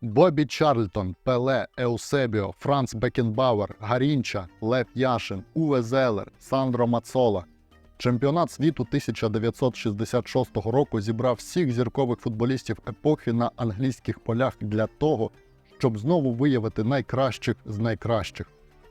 Бобі Чарльтон, Пеле, Еусебіо, Франц Бекенбауер, Гарінча, Лев Яшин, Уве Зелер, Сандро Мацола. Чемпіонат світу 1966 року зібрав всіх зіркових футболістів епохи на англійських полях для того, щоб знову виявити найкращих з найкращих.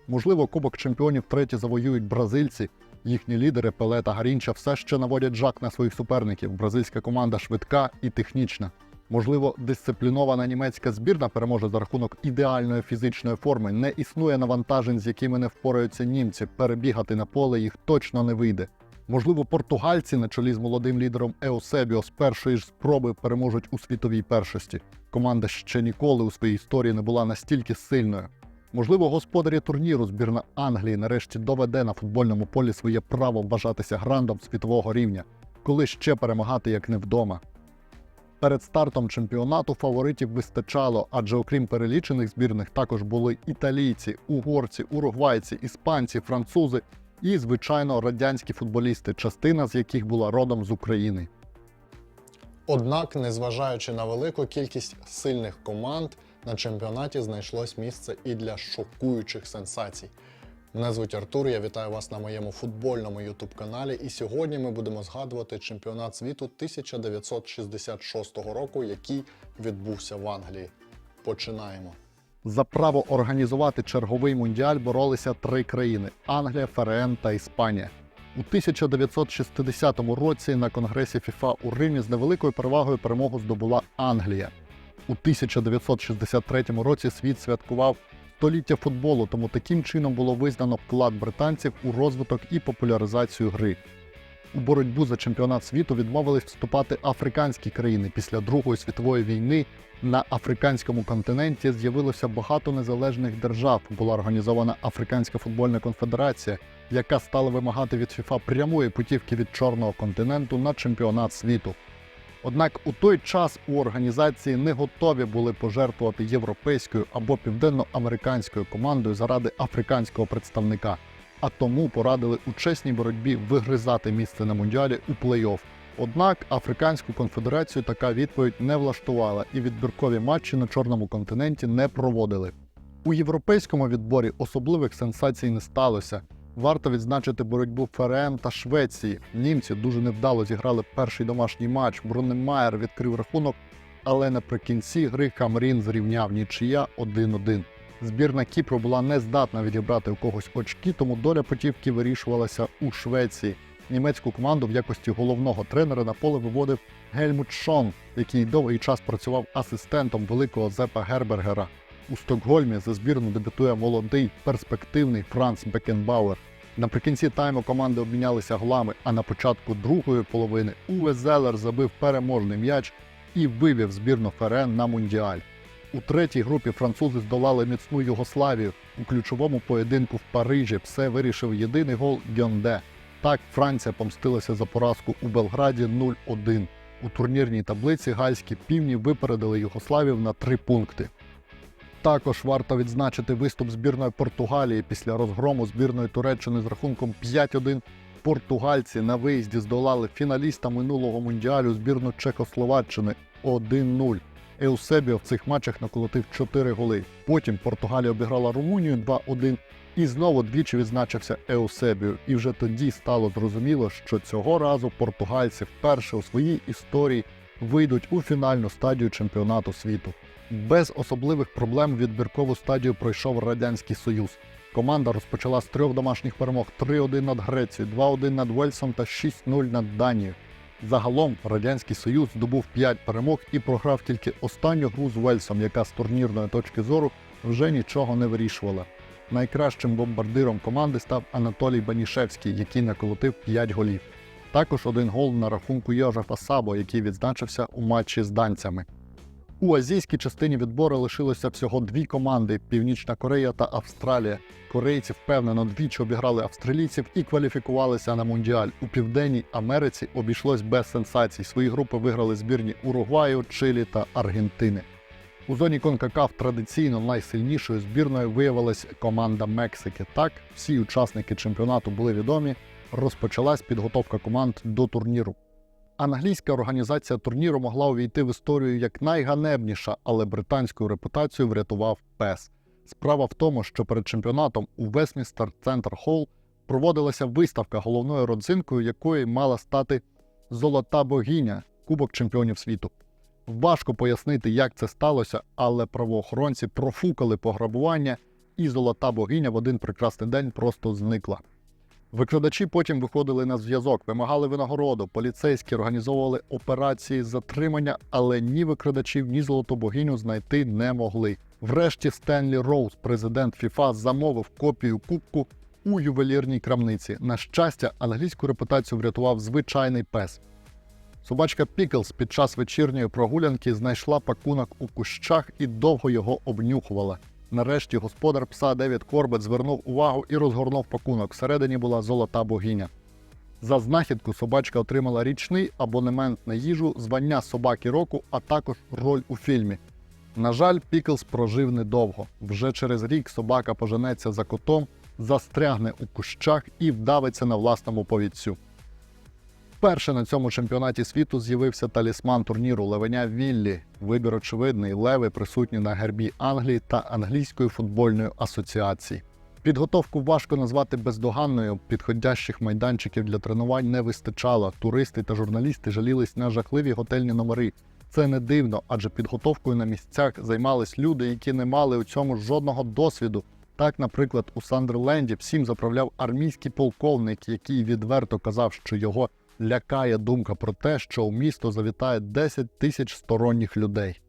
Можливо, Кубок чемпіонів третє завоюють бразильці. Їхні лідери Пеле та Гарінча все ще наводять жак на своїх суперників. Бразильська команда швидка і технічна. Можливо, дисциплінована німецька збірна переможе за рахунок ідеальної фізичної форми. Не існує навантажень, з якими не впораються німці. Перебігати на поле їх точно не вийде. Можливо, португальці на чолі з молодим лідером Еусебіо з першої ж спроби переможуть у світовій першості. Команда ще ніколи у своїй історії не була настільки сильною. Можливо, господарі турніру збірна Англії нарешті доведе на футбольному полі своє право вважатися грандом світового рівня, коли ще перемагати як не вдома. Перед стартом чемпіонату фаворитів вистачало, адже окрім перелічених збірних також були італійці, угорці, уругвайці, іспанці, французи і, звичайно, радянські футболісти, частина з яких була родом з України. Однак, незважаючи на велику кількість сильних команд, на чемпіонаті знайшлось місце і для шокуючих сенсацій. Мене звуть Артур, я вітаю вас на моєму футбольному ютуб-каналі. І сьогодні ми будемо згадувати чемпіонат світу 1966 року, який відбувся в Англії. Починаємо. За право організувати черговий мундіаль боролися три країни: Англія, ФРН та Іспанія. У 1960 році на конгресі ФІФА у Римі з невеликою перевагою перемогу здобула Англія. У 1963 році світ святкував століття футболу, тому таким чином було визнано вклад британців у розвиток і популяризацію гри. У боротьбу за чемпіонат світу відмовились вступати африканські країни. Після Другої світової війни на африканському континенті з'явилося багато незалежних держав. Була організована Африканська футбольна конфедерація, яка стала вимагати від ФІФА прямої путівки від чорного континенту на чемпіонат світу. Однак у той час у організації не готові були пожертвувати європейською або південноамериканською командою заради африканського представника, а тому порадили у чесній боротьбі вигризати місце на мундіалі у плей-офф. Однак Африканську конфедерацію така відповідь не влаштувала, і відбіркові матчі на чорному континенті не проводили. У європейському відборі особливих сенсацій не сталося. Варто відзначити боротьбу ФРН та Швеції. Німці дуже невдало зіграли перший домашній матч. Брунемаєр відкрив рахунок, але наприкінці гри Камрін зрівняв нічия 1-1. Збірна Кіпру була не здатна відібрати у когось очки, тому доля путівки вирішувалася у Швеції. Німецьку команду в якості головного тренера на поле виводив Гельмут Шон, який довгий час працював асистентом великого Зепа Гербергера. У Стокгольмі за збірну дебютує молодий перспективний Франц Бекенбауер. Наприкінці тайму команди обмінялися голами, а на початку другої половини Уве Зелер забив переможний м'яч і вивів збірну ФРН на мундіаль. У третій групі французи здолали міцну Югославію. У ключовому поєдинку в Парижі все вирішив єдиний гол Гьонде. Так Франція помстилася за поразку у Белграді 0-1. У турнірній таблиці гальські півні випередили Югославів на три пункти. Також варто відзначити виступ збірної Португалії після розгрому збірної Туреччини з рахунком 5-1. Португальці на виїзді здолали фіналіста минулого мундіалю збірну Чехословаччини 1-0. Еусебіо в цих матчах наколотив 4 голи. Потім Португалія обіграла Румунію 2-1 і знову двічі відзначився Еусебіо. І вже тоді стало зрозуміло, що цього разу португальці вперше у своїй історії вийдуть у фінальну стадію чемпіонату світу. Без особливих проблем відбіркову стадію пройшов Радянський Союз. Команда розпочала з трьох домашніх перемог: 3-1 над Грецією, 2-1 над Вельсом та 6-0 над Данією. Загалом Радянський Союз здобув 5 перемог і програв тільки останню гру з Вельсом, яка з турнірної точки зору вже нічого не вирішувала. Найкращим бомбардиром команди став Анатолій Банішевський, який наколотив 5 голів. Також один гол на рахунку Йожефа Сабо, який відзначився у матчі з данцями. У азійській частині відбору лишилося всього дві команди: Північна Корея та Австралія. Корейці впевнено двічі обіграли австралійців і кваліфікувалися на мундіаль. У південній Америці обійшлось без сенсацій. Свої групи виграли збірні Уругваю, Чилі та Аргентини. У зоні Конкакаф традиційно найсильнішою збірною виявилась команда Мексики. Так, всі учасники чемпіонату були відомі. Розпочалась підготовка команд до турніру. Англійська організація турніру могла увійти в історію як найганебніша, але британську репутацію врятував ПЕС. Справа в тому, що перед чемпіонатом у Вестмінстер Центр Холл проводилася виставка, головною родзинкою якої мала стати Золота богиня Кубок чемпіонів світу. Важко пояснити, як це сталося, але правоохоронці профукали пограбування, і золота богиня в один прекрасний день просто зникла. Викладачі потім виходили на зв'язок, вимагали винагороду, поліцейські організовували операції затримання, але ні викрадачів, ні золоту богиню знайти не могли. Врешті Стенлі Роуз, президент ФІФА, замовив копію кубку у ювелірній крамниці. На щастя, англійську репутацію врятував звичайний пес. Собачка Піклс під час вечірньої прогулянки знайшла пакунок у кущах і довго його обнюхувала. Нарешті господар пса Девід Корбет звернув увагу і розгорнув пакунок. Всередині була золота богиня. За знахідку собачка отримала річний абонемент на їжу, звання собаки року, а також роль у фільмі. На жаль, Піклс прожив недовго. Вже через рік собака поженеться за котом, застрягне у кущах і вдавиться на власному повідцю. Вперше на цьому чемпіонаті світу з'явився талісман турніру Левеня Віллі. Вибір очевидний леви присутні на гербі Англії та англійської футбольної асоціації. Підготовку важко назвати бездоганною. Підходящих майданчиків для тренувань не вистачало. Туристи та журналісти жалілись на жахливі готельні номери. Це не дивно, адже підготовкою на місцях займались люди, які не мали у цьому жодного досвіду. Так, наприклад, у Сандерленді всім заправляв армійський полковник, який відверто казав, що його лякає думка про те, що у місто завітає 10 тисяч сторонніх людей.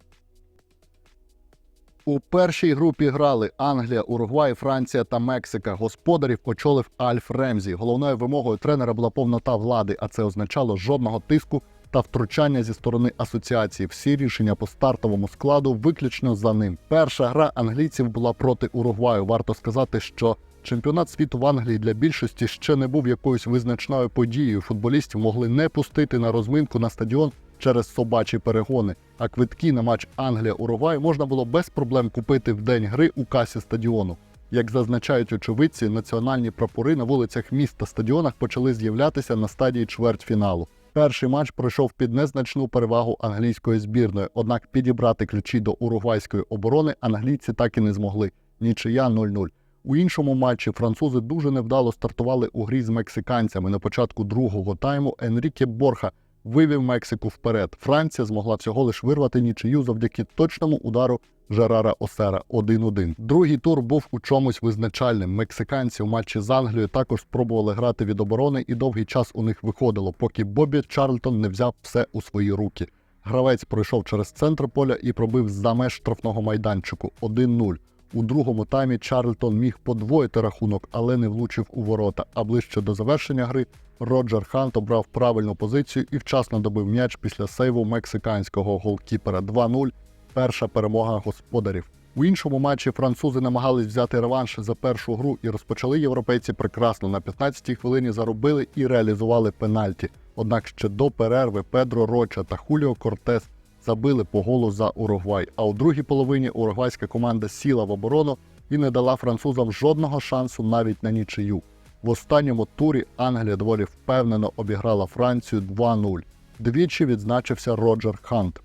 У першій групі грали Англія, Уругвай, Франція та Мексика. Господарів очолив Альф Ремзі. Головною вимогою тренера була повнота влади, а це означало жодного тиску та втручання зі сторони асоціації. Всі рішення по стартовому складу виключно за ним. Перша гра англійців була проти Уругваю. Варто сказати, що чемпіонат світу в Англії для більшості ще не був якоюсь визначною подією. Футболістів могли не пустити на розминку на стадіон через собачі перегони. А квитки на матч Англія-Уругвай можна було без проблем купити в день гри у касі стадіону. Як зазначають очевидці, національні прапори на вулицях міст та стадіонах почали з'являтися на стадії чвертьфіналу. Перший матч пройшов під незначну перевагу англійської збірної, однак підібрати ключі до уругвайської оборони англійці так і не змогли. Нічия 0-0. У іншому матчі французи дуже невдало стартували у грі з мексиканцями. На початку другого тайму Енріке Борха вивів Мексику вперед. Франція змогла всього лиш вирвати нічию завдяки точному удару Жерара Осера 1-1. Другий тур був у чомусь визначальним. Мексиканці у матчі з Англією також спробували грати від оборони, і довгий час у них виходило, поки Бобі Чарльтон не взяв все у свої руки. Гравець пройшов через центр поля і пробив за меж штрафного майданчику 1-0. У другому таймі Чарльтон міг подвоїти рахунок, але не влучив у ворота. А ближче до завершення гри Роджер Хант обрав правильну позицію і вчасно добив м'яч після сейву мексиканського голкіпера 2-0. Перша перемога господарів. У іншому матчі французи намагались взяти реванш за першу гру і розпочали європейці прекрасно. На 15-й хвилині заробили і реалізували пенальті. Однак ще до перерви Педро Роча та Хуліо Кортес забили по голу за Уругвай. А у другій половині уругвайська команда сіла в оборону і не дала французам жодного шансу навіть на нічию. В останньому турі Англія доволі впевнено обіграла Францію 2-0. Двічі відзначився Роджер Хант.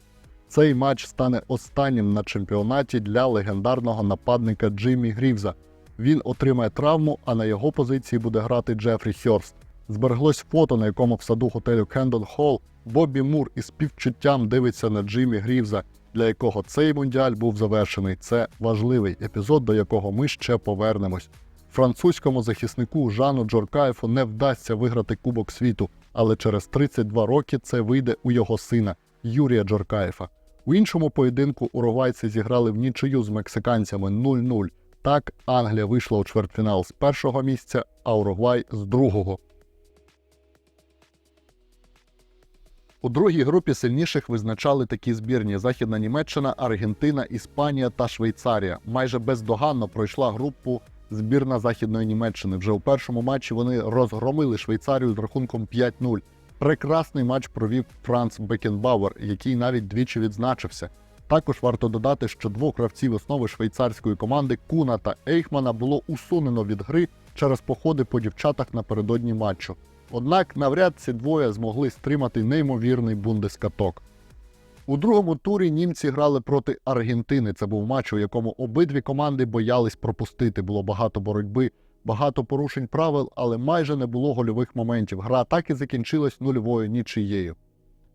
Цей матч стане останнім на чемпіонаті для легендарного нападника Джиммі Грівза. Він отримає травму, а на його позиції буде грати Джефрі Хьорст. Збереглось фото, на якому в саду готелю Кендон Холл Бобі Мур із співчуттям дивиться на Джиммі Грівза, для якого цей мундіаль був завершений. Це важливий епізод, до якого ми ще повернемось. Французькому захиснику Жану Джоркаєфу не вдасться виграти Кубок світу, але через 32 роки це вийде у його сина Юрія Джоркаєфа. У іншому поєдинку уругвайці зіграли в нічию з мексиканцями 0-0. Так Англія вийшла у чвертьфінал з першого місця, а Уругвай з другого. У другій групі сильніших визначали такі збірні: Західна Німеччина, Аргентина, Іспанія та Швейцарія. Майже бездоганно пройшла групу збірна Західної Німеччини. Вже у першому матчі вони розгромили Швейцарію з рахунком 5-0. Прекрасний матч провів Франц Бекенбауер, який навіть двічі відзначився. Також варто додати, що двох гравців основи швейцарської команди Куна та Ейхмана було усунено від гри через походи по дівчатах напередодні матчу. Однак навряд ці двоє змогли стримати неймовірний бундескаток. У другому турі німці грали проти Аргентини. Це був матч, у якому обидві команди боялись пропустити. Було багато боротьби, багато порушень правил, але майже не було гольових моментів. Гра так і закінчилась нульовою нічиєю.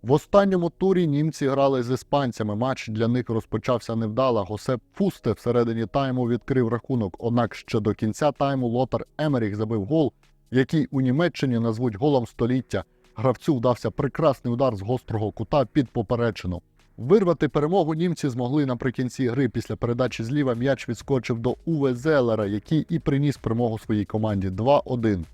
В останньому турі німці грали з іспанцями. Матч для них розпочався невдало. Госеп Фусте всередині тайму відкрив рахунок. Однак ще до кінця тайму Лотар Емеріх забив гол, який у Німеччині назвуть голом століття. Гравцю вдався прекрасний удар з гострого кута під поперечину. Вирвати перемогу німці змогли наприкінці гри. Після передачі зліва м'яч відскочив до Уве Зелера, який і приніс перемогу своїй команді 2-1.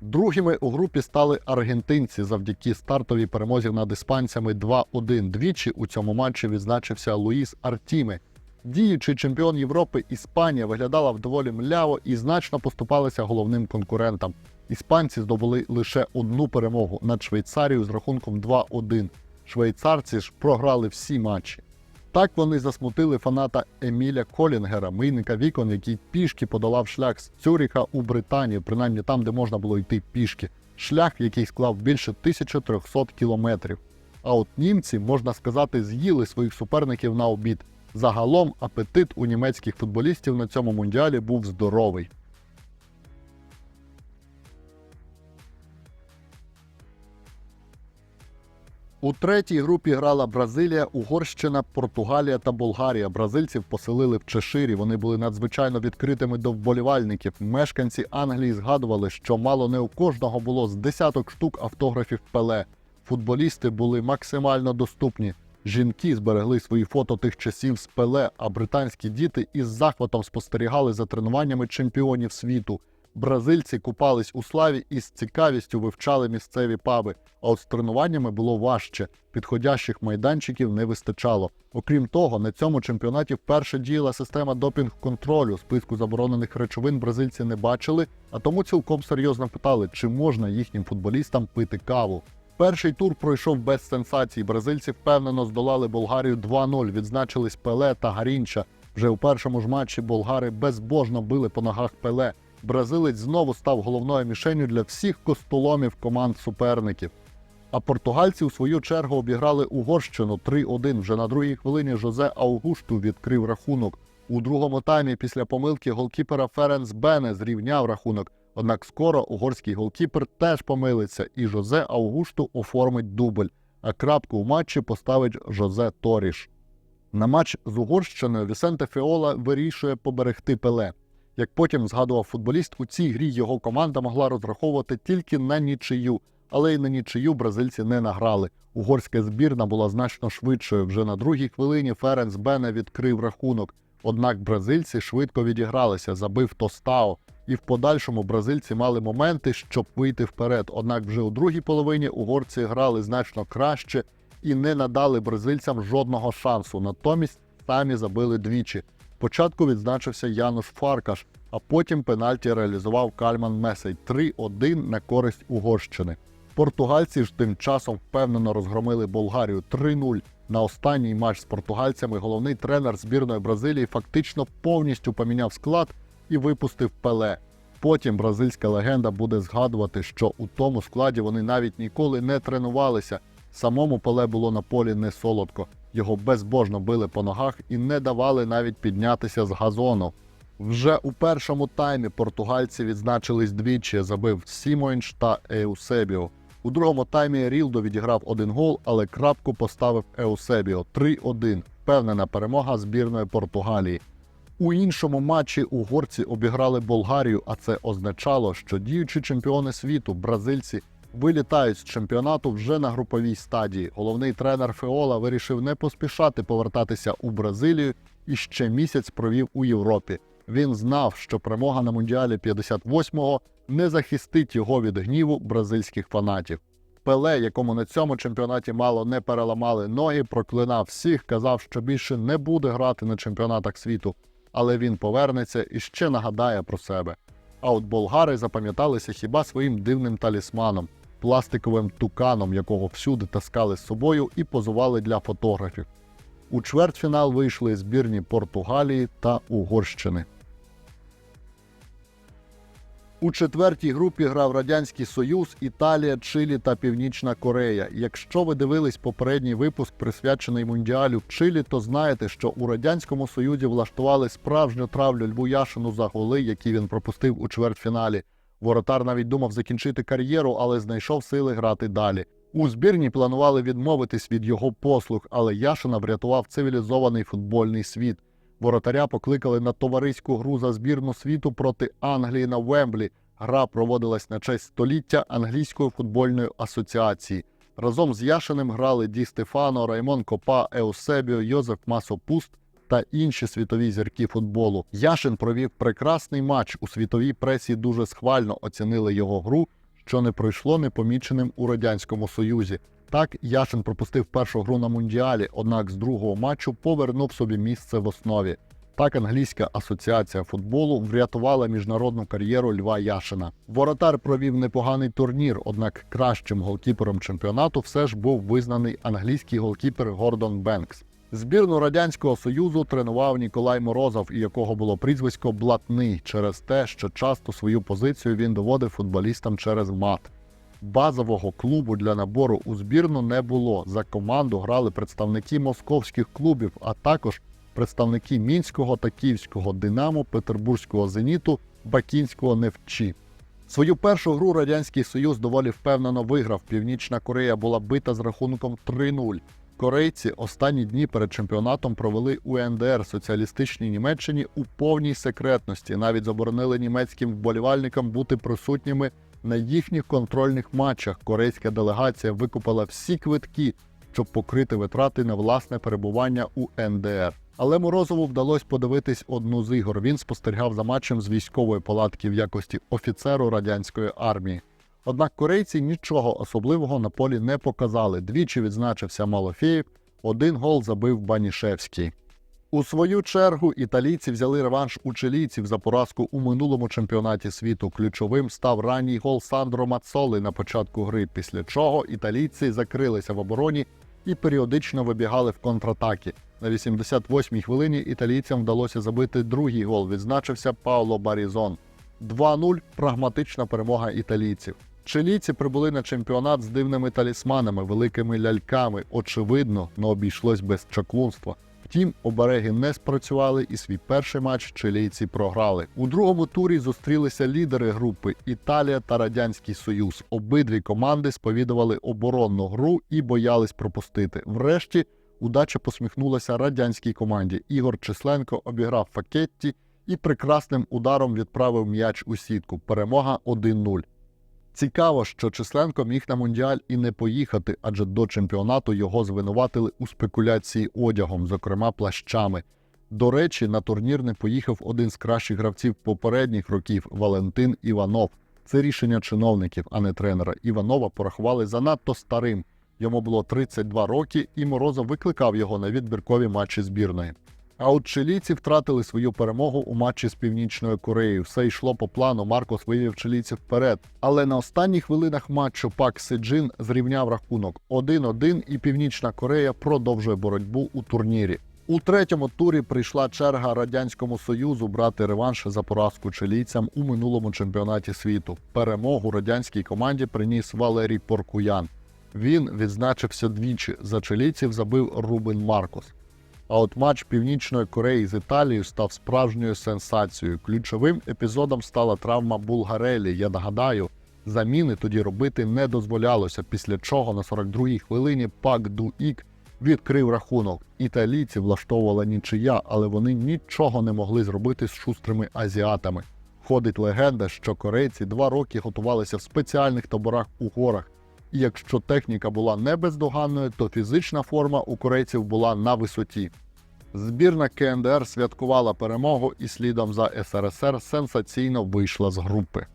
Другими у групі стали аргентинці завдяки стартовій перемозі над іспанцями 2-1. Двічі у цьому матчі відзначився Луїс Артіме. Діючий чемпіон Європи Іспанія виглядала вдоволі мляво і значно поступалася головним конкурентам. Іспанці здобули лише одну перемогу над Швейцарією з рахунком 2-1. Швейцарці ж програли всі матчі. Так вони засмутили фаната Еміля Колінгера, мийника вікон, який пішки подолав шлях з Цюріха у Британію, принаймні там, де можна було йти пішки. Шлях, який склав більше 1300 кілометрів. А от німці, можна сказати, з'їли своїх суперників на обід. Загалом апетит у німецьких футболістів на цьому мундіалі був здоровий. У третій групі грала Бразилія, Угорщина, Португалія та Болгарія. Бразильців поселили в Чеширі. Вони були надзвичайно відкритими до вболівальників. Мешканці Англії згадували, що мало не у кожного було з десяток штук автографів Пеле. Футболісти були максимально доступні. Жінки зберегли свої фото тих часів з Пеле, а британські діти із захватом спостерігали за тренуваннями чемпіонів світу. Бразильці купались у славі і з цікавістю вивчали місцеві паби. А от з тренуваннями було важче. Підходящих майданчиків не вистачало. Окрім того, на цьому чемпіонаті вперше діяла система допінг-контролю. Списку заборонених речовин бразильці не бачили, а тому цілком серйозно питали, чи можна їхнім футболістам пити каву. Перший тур пройшов без сенсацій. Бразильці впевнено здолали Болгарію 2-0. Відзначились Пеле та Гарінча. Вже у першому ж матчі болгари безбожно били по ногах Пеле. Бразилець знову став головною мішенью для всіх костоломів команд суперників. А португальці у свою чергу обіграли Угорщину 3-1. Вже на другій хвилині Жозе Аугушту відкрив рахунок. У другому таймі після помилки голкіпера Ференс Бене зрівняв рахунок. Однак скоро угорський голкіпер теж помилиться, і Жозе Аугушту оформить дубль. А крапку у матчі поставить Жозе Торіш. На матч з Угорщиною Вісенте Фіола вирішує поберегти Пеле. Як потім згадував футболіст, у цій грі його команда могла розраховувати тільки на нічию, але й на нічию бразильці не награли. Угорська збірна була значно швидшою. Вже на другій хвилині Ференс Бене відкрив рахунок. Однак бразильці швидко відігралися, забив Тостао. І в подальшому бразильці мали моменти, щоб вийти вперед. Однак вже у другій половині угорці грали значно краще і не надали бразильцям жодного шансу. Натомість самі забили двічі. Спочатку відзначився Януш Фаркаш, а потім пенальті реалізував Кальман Месей 3-1 на користь Угорщини. Португальці ж тим часом впевнено розгромили Болгарію 3-0. На останній матч з португальцями головний тренер збірної Бразилії фактично повністю поміняв склад і випустив Пеле. Потім бразильська легенда буде згадувати, що у тому складі вони навіть ніколи не тренувалися. Самому Пеле було на полі не солодко. Його безбожно били по ногах і не давали навіть піднятися з газону. Вже у першому таймі португальці відзначились двічі, забив Сімойнш та Еусебіо. У другому таймі Рілдо відіграв один гол, але крапку поставив Еусебіо 3-1. Впевнена перемога збірної Португалії. У іншому матчі угорці обіграли Болгарію, а це означало, що діючі чемпіони світу, бразильці, вилітають з чемпіонату вже на груповій стадії. Головний тренер Феола вирішив не поспішати повертатися у Бразилію і ще місяць провів у Європі. Він знав, що перемога на мундіалі 58-го не захистить його від гніву бразильських фанатів. Пеле, якому на цьому чемпіонаті мало не переламали ноги, проклинав всіх, казав, що більше не буде грати на чемпіонатах світу, але він повернеться і ще нагадає про себе. А от болгари запам'яталися хіба своїм дивним талісманом, пластиковим туканом, якого всюди таскали з собою і позували для фотографів. У чвертьфінал вийшли збірні Португалії та Угорщини. У четвертій групі грав Радянський Союз, Італія, Чилі та Північна Корея. Якщо ви дивились попередній випуск, присвячений Мундіалю в Чилі, то знаєте, що у Радянському Союзі влаштували справжню травлю Льву Яшину за голи, які він пропустив у чвертьфіналі. Воротар навіть думав закінчити кар'єру, але знайшов сили грати далі. У збірні планували відмовитись від його послуг, але Яшина врятував цивілізований футбольний світ. Воротаря покликали на товариську гру за збірну світу проти Англії на Вемблі. Гра проводилась на честь століття англійської футбольної асоціації. Разом з Яшиним грали Ді Стефано, Раймон Копа, Еусебіо, Йозеф Масопуст та інші світові зірки футболу. Яшин провів прекрасний матч у світовій пресі. Дуже схвально оцінили його гру, що не пройшло непоміченим у радянському союзі. Так, Яшин пропустив першу гру на мундіалі, однак з другого матчу повернув собі місце в основі. Так англійська асоціація футболу врятувала міжнародну кар'єру Льва Яшина. Воротар провів непоганий турнір, однак кращим голкіпером чемпіонату все ж був визнаний англійський голкіпер Гордон Бенкс. Збірну радянського союзу тренував Ніколай Морозов, і якого було прізвисько Блатний через те, що часто свою позицію він доводив футболістам через мат. Базового клубу для набору у збірну не було. За команду грали представники московських клубів, а також представники мінського та київського Динамо, Петербурзького зеніту, Бакінського Невчі. Свою першу гру Радянський Союз доволі впевнено виграв. Північна Корея була бита з рахунком 3-0. Корейці останні дні перед чемпіонатом провели у НДР соціалістичній Німеччині у повній секретності. Навіть заборонили німецьким вболівальникам бути присутніми на їхніх контрольних матчах. Корейська делегація викупила всі квитки, щоб покрити витрати на власне перебування у НДР. Але Морозову вдалося подивитись одну з ігор. Він спостерігав за матчем з військової палатки в якості офіцеру радянської армії. Однак корейці нічого особливого на полі не показали. Двічі відзначився Малофєєв, один гол забив Банішевський. У свою чергу італійці взяли реванш у чилійців за поразку у минулому чемпіонаті світу. Ключовим став ранній гол Сандро Мацоли на початку гри, після чого італійці закрилися в обороні і періодично вибігали в контратаки. На 88-й хвилині італійцям вдалося забити другий гол. Відзначився Пауло Барізон. 2-0 прагматична перемога італійців. Чилійці прибули на чемпіонат з дивними талісманами, великими ляльками. Очевидно, не обійшлось без чаклунства. Втім, обереги не спрацювали, і свій перший матч чилійці програли. У другому турі зустрілися лідери групи Італія та Радянський Союз. Обидві команди сповідували оборонну гру і боялись пропустити. Врешті удача посміхнулася радянській команді. Ігор Численко обіграв Факетті і прекрасним ударом відправив м'яч у сітку. Перемога 1-0. Цікаво, що Численко міг на мундіаль і не поїхати, адже до чемпіонату його звинуватили у спекуляції одягом, зокрема плащами. До речі, на турнір не поїхав один з кращих гравців попередніх років Валентин Іванов. Це рішення чиновників, а не тренера. Іванова порахували занадто старим. Йому було 32 роки, і Морозов викликав його на відбіркові матчі збірної. А от чилійці втратили свою перемогу у матчі з Північною Кореєю. Все йшло по плану. Маркос вивів чилійців вперед. Але на останніх хвилинах матчу Пак Седжин зрівняв рахунок 1-1, і Північна Корея продовжує боротьбу у турнірі. У третьому турі прийшла черга радянському союзу брати реванш за поразку чилійцям у минулому чемпіонаті світу. Перемогу радянській команді приніс Валерій Поркуян. Він відзначився двічі. За чилійців забив Рубен Маркос. А от матч Північної Кореї з Італією став справжньою сенсацією. Ключовим епізодом стала травма Булгарелі. Я нагадаю, заміни тоді робити не дозволялося, після чого на 42-й хвилині Пак Дуік відкрив рахунок. Італійці влаштовувала нічия, але вони нічого не могли зробити з шустрими азіатами. Ходить легенда, що корейці два роки готувалися в спеціальних таборах у горах. І якщо техніка була не бездоганною, то фізична форма у корейців була на висоті. Збірна КНДР святкувала перемогу і слідом за СРСР сенсаційно вийшла з групи.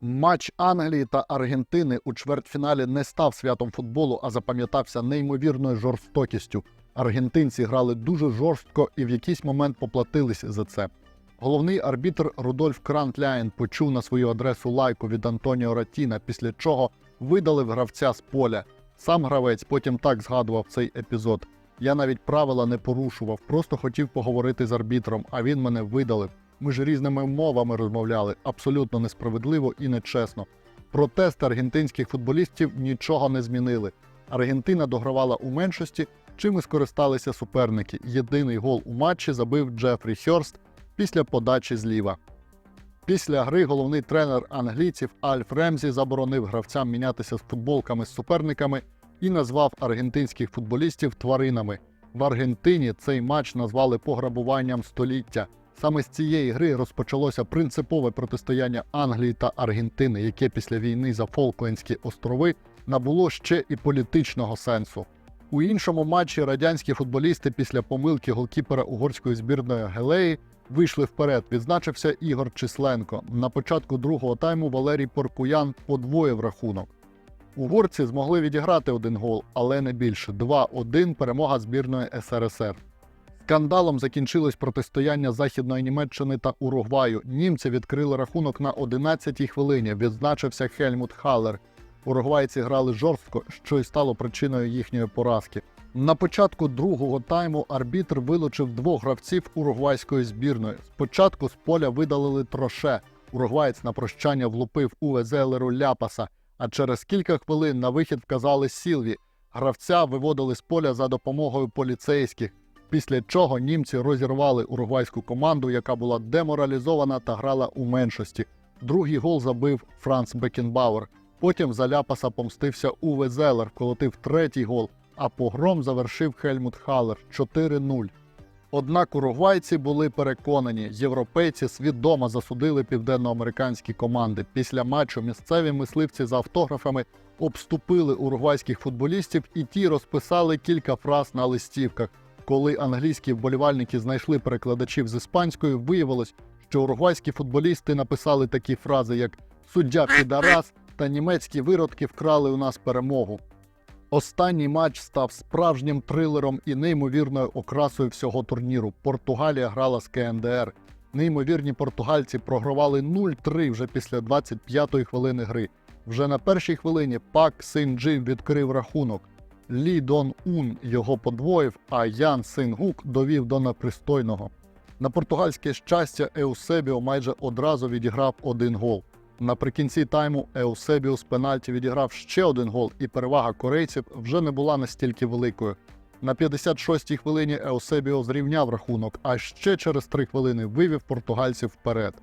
Матч Англії та Аргентини у чвертьфіналі не став святом футболу, а запам'ятався неймовірною жорстокістю. Аргентинці грали дуже жорстко і в якийсь момент поплатились за це. Головний арбітр Рудольф Крантляєн почув на свою адресу лайку від Антоніо Ратіна, після чого видалив гравця з поля. Сам гравець потім так згадував цей епізод. Я навіть правила не порушував, просто хотів поговорити з арбітром, а він мене видалив. Ми ж різними мовами розмовляли, абсолютно несправедливо і нечесно. Протести аргентинських футболістів нічого не змінили. Аргентина догравала у меншості, чим і скористалися суперники. Єдиний гол у матчі забив Джефрі Хьорст після подачі зліва. Після гри головний тренер англійців Альф Ремзі заборонив гравцям мінятися з футболками з суперниками і назвав аргентинських футболістів тваринами. В Аргентині цей матч назвали пограбуванням століття. Саме з цієї гри розпочалося принципове протистояння Англії та Аргентини, яке після війни за Фолклендські острови набуло ще і політичного сенсу. У іншому матчі радянські футболісти після помилки голкіпера угорської збірної Гелеї вийшли вперед. Відзначився Ігор Численко. На початку другого тайму Валерій Поркуян подвоїв рахунок. Угорці змогли відіграти один гол, але не більше. 2-1 перемога збірної СРСР. Скандалом закінчилось протистояння Західної Німеччини та Уругваю. Німці відкрили рахунок на 11-й хвилині. Відзначився Хельмут Халлер. Уругвайці грали жорстко, що й стало причиною їхньої поразки. На початку другого тайму арбітр вилучив двох гравців уругвайської збірної. Спочатку з поля видалили троше. Уругваєць на прощання влупив Уве Зелеру ляпаса. А через кілька хвилин на вихід вказали Сілві. Гравця виводили з поля за допомогою поліцейських. Після чого німці розірвали уругвайську команду, яка була деморалізована та грала у меншості. Другий гол забив Франц Бекенбауер. Потім за ляпаса помстився Уве Зелер, вколотив третій гол, а погром завершив Хельмут Халлер 4-0. Однак уругвайці були переконані, європейці свідомо засудили південноамериканські команди. Після матчу місцеві мисливці за автографами обступили уругвайських футболістів і ті розписали кілька фраз на листівках. Коли англійські вболівальники знайшли перекладачів з іспанської, виявилось, що уругвайські футболісти написали такі фрази, як суддя підарас та німецькі виродки вкрали у нас перемогу. Останній матч став справжнім трилером і неймовірною окрасою всього турніру. Португалія грала з КНДР. Неймовірні португальці програвали 0-3 вже після 25-ї хвилини гри. Вже на першій хвилині Пак Син Джим відкрив рахунок. Лі Дон Ун його подвоїв, а Ян Син Гук довів до непристойного. На португальське щастя Еусебіо майже одразу відіграв один гол. Наприкінці тайму Еусебіо з пенальті відіграв ще один гол, і перевага корейців вже не була настільки великою. На 56-й хвилині Еусебіо зрівняв рахунок, а ще через три хвилини вивів португальців вперед.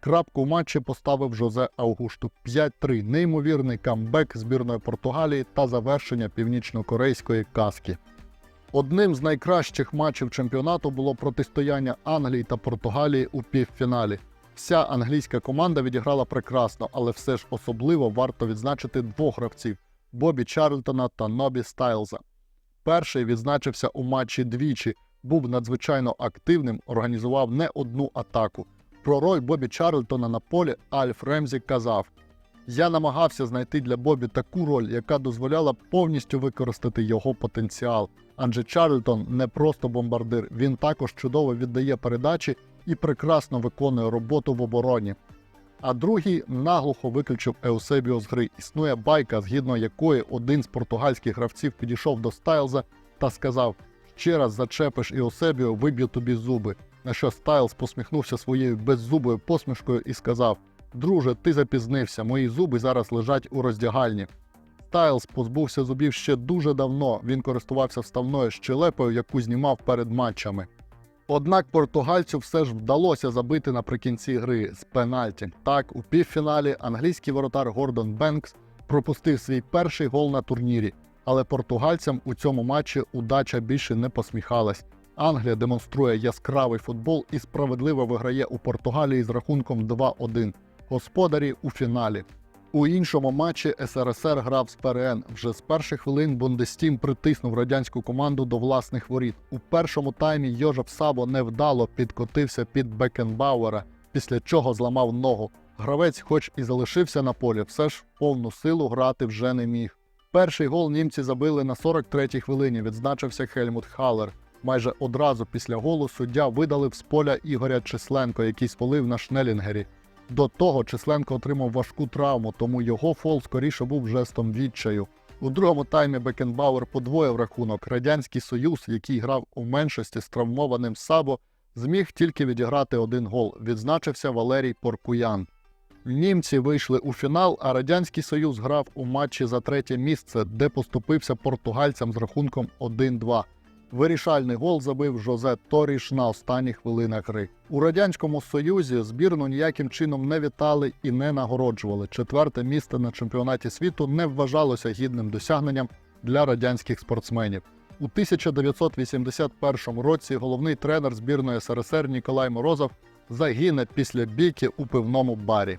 Крапку в матчі поставив Жозе Аугушту 5-3. Неймовірний камбек збірної Португалії та завершення північно-корейської казки. Одним з найкращих матчів чемпіонату було протистояння Англії та Португалії у півфіналі. Вся англійська команда відіграла прекрасно, але все ж особливо варто відзначити двох гравців Бобі Чарльтона та Нобі Стайлза. Перший відзначився у матчі двічі, був надзвичайно активним, організував не одну атаку. Про роль Бобі Чарльтона на полі Альф Ремзі казав: Я намагався знайти для Бобі таку роль, яка дозволяла повністю використати його потенціал. Адже Чарльтон не просто бомбардир, він також чудово віддає передачі і прекрасно виконує роботу в обороні. А другий наглухо виключив Еусебіо з гри. Існує байка, згідно якої один з португальських гравців підійшов до Стайлза та сказав: ще раз зачепиш Еусебіо, виб'ю тобі зуби. На що Стайлз посміхнувся своєю беззубою посмішкою і сказав: Друже, ти запізнився, мої зуби зараз лежать у роздягальні. Стайлз позбувся зубів ще дуже давно. Він користувався вставною щелепою, яку знімав перед матчами. Однак португальцю все ж вдалося забити наприкінці гри з пенальті. Так, у півфіналі англійський воротар Гордон Бенкс пропустив свій перший гол на турнірі, але португальцям у цьому матчі удача більше не посміхалась. Англія демонструє яскравий футбол і справедливо виграє у Португалії з рахунком 2-1. Господарі у фіналі. У іншому матчі СРСР грав з ПРН. Вже з перших хвилин Бундестім притиснув радянську команду до власних воріт. У першому таймі Йожеф Сабо невдало підкотився під Бекенбауера, після чого зламав ногу. Гравець, хоч і залишився на полі, все ж повну силу грати вже не міг. Перший гол німці забили на 43-й хвилині. Відзначився Хельмут Халлер. Майже одразу після голу суддя видалив з поля Ігоря Численко, який спалив на Шнелінгері. До того Численко отримав важку травму, тому його фол скоріше був жестом відчаю. У другому таймі Бекенбауер подвоїв рахунок. Радянський Союз, який грав у меншості з травмованим Сабо, Зміг тільки відіграти один гол. Відзначився Валерій Поркуян. Німці вийшли у фінал, а Радянський Союз грав у матчі за третє місце, де поступився португальцям з рахунком 1-2. Вирішальний гол забив Жозе Торіш на останніх хвилинах гри. У радянському союзі збірну ніяким чином не вітали і не нагороджували. Четверте місце на чемпіонаті світу не вважалося гідним досягненням для радянських спортсменів. У 1981 році головний тренер збірної СРСР Ніколай Морозов загине після бійки у пивному барі.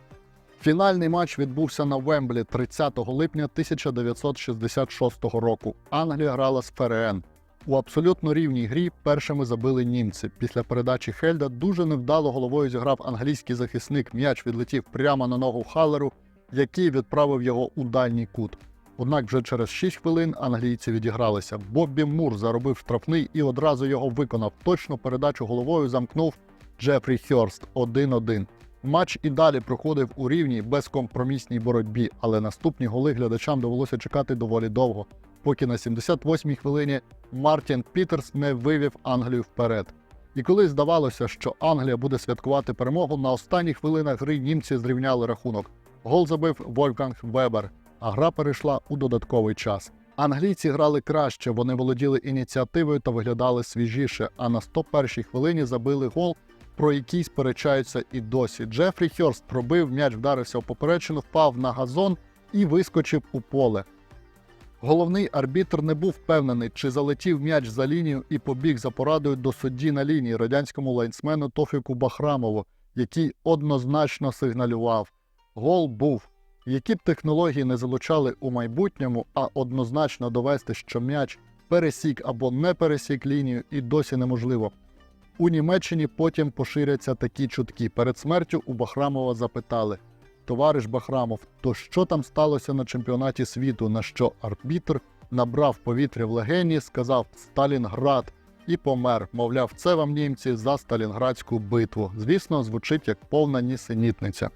Фінальний матч відбувся на Вемблі 30 липня 1966 року. Англія грала з ФРН. У абсолютно рівній грі першими забили німці. Після передачі Хельда дуже невдало головою зіграв англійський захисник. М'яч відлетів прямо на ногу Халлеру, який відправив його у дальній кут. Однак вже через 6 хвилин англійці відігралися. Боббі Мур заробив штрафний і одразу його виконав. Точно передачу головою замкнув Джефрі Хьорст 1-1. Матч і далі проходив у рівній безкомпромісній боротьбі, але наступні голи глядачам довелося чекати доволі довго, поки на 78-й хвилині Мартін Пітерс не вивів Англію вперед. І коли здавалося, що Англія буде святкувати перемогу, на останніх хвилинах гри німці зрівняли рахунок. Гол забив Вольфганг Вебер, а гра перейшла у додатковий час. Англійці грали краще, вони володіли ініціативою та виглядали свіжіше. А на 101-й хвилині забили гол, про який сперечаються і досі. Джефрі Хьорст пробив, м'яч вдарився в поперечину, впав на газон і вискочив у поле. Головний арбітр не був впевнений, чи залетів м'яч за лінію і побіг за порадою до судді на лінії радянському лайнсмену Тофіку Бахрамову, який однозначно сигналював. Гол був. Які б технології не залучали у майбутньому, а однозначно довести, що м'яч пересік або не пересік лінію, і досі неможливо. У Німеччині потім поширяться такі чутки. Перед смертю у Бахрамова запитали: Товариш Бахрамов, то що там сталося на чемпіонаті світу? На що арбітр набрав повітря в легені, сказав Сталінград і помер. Мовляв, це вам німці за Сталінградську битву. Звісно, звучить як повна нісенітниця.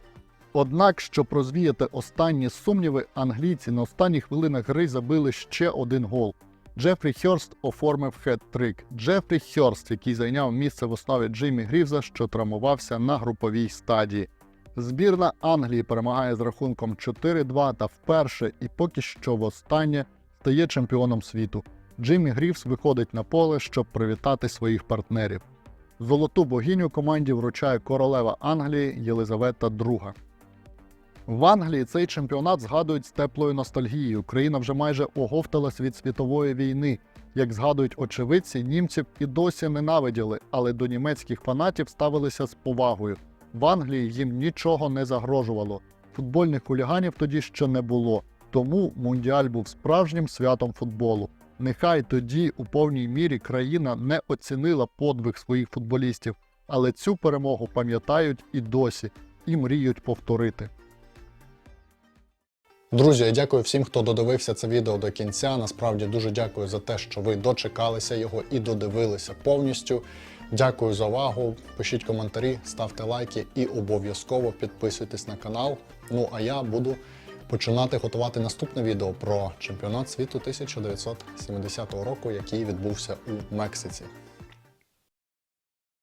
Однак, щоб розвіяти останні сумніви, англійці на останніх хвилинах гри забили ще один гол. Джефрі Хьорст оформив хет-трик. Джефрі Хьорст, який зайняв місце в основі Джиммі Грівза, що травмувався на груповій стадії. Збірна Англії перемагає з рахунком 4-2 та вперше і поки що востаннє стає чемпіоном світу. Джиммі Грівс виходить на поле, щоб привітати своїх партнерів. Золоту богиню команді вручає королева Англії Єлизавета II. В Англії цей чемпіонат згадують з теплою ностальгією. Країна вже майже оговталась від світової війни. Як згадують очевидці, німців і досі ненавиділи, але до німецьких фанатів ставилися з повагою. В Англії їм нічого не загрожувало. Футбольних хуліганів тоді ще не було. Тому мундіаль був справжнім святом футболу. Нехай тоді у повній мірі країна не оцінила подвиг своїх футболістів, але цю перемогу пам'ятають і досі, і мріють повторити. Друзі, я дякую всім, хто додивився це відео до кінця. Насправді дуже дякую за те, що ви дочекалися його і додивилися повністю. Дякую за увагу. Пишіть коментарі, ставте лайки і обов'язково підписуйтесь на канал. Ну а я буду починати готувати наступне відео про чемпіонат світу 1970 року, який відбувся у Мексиці.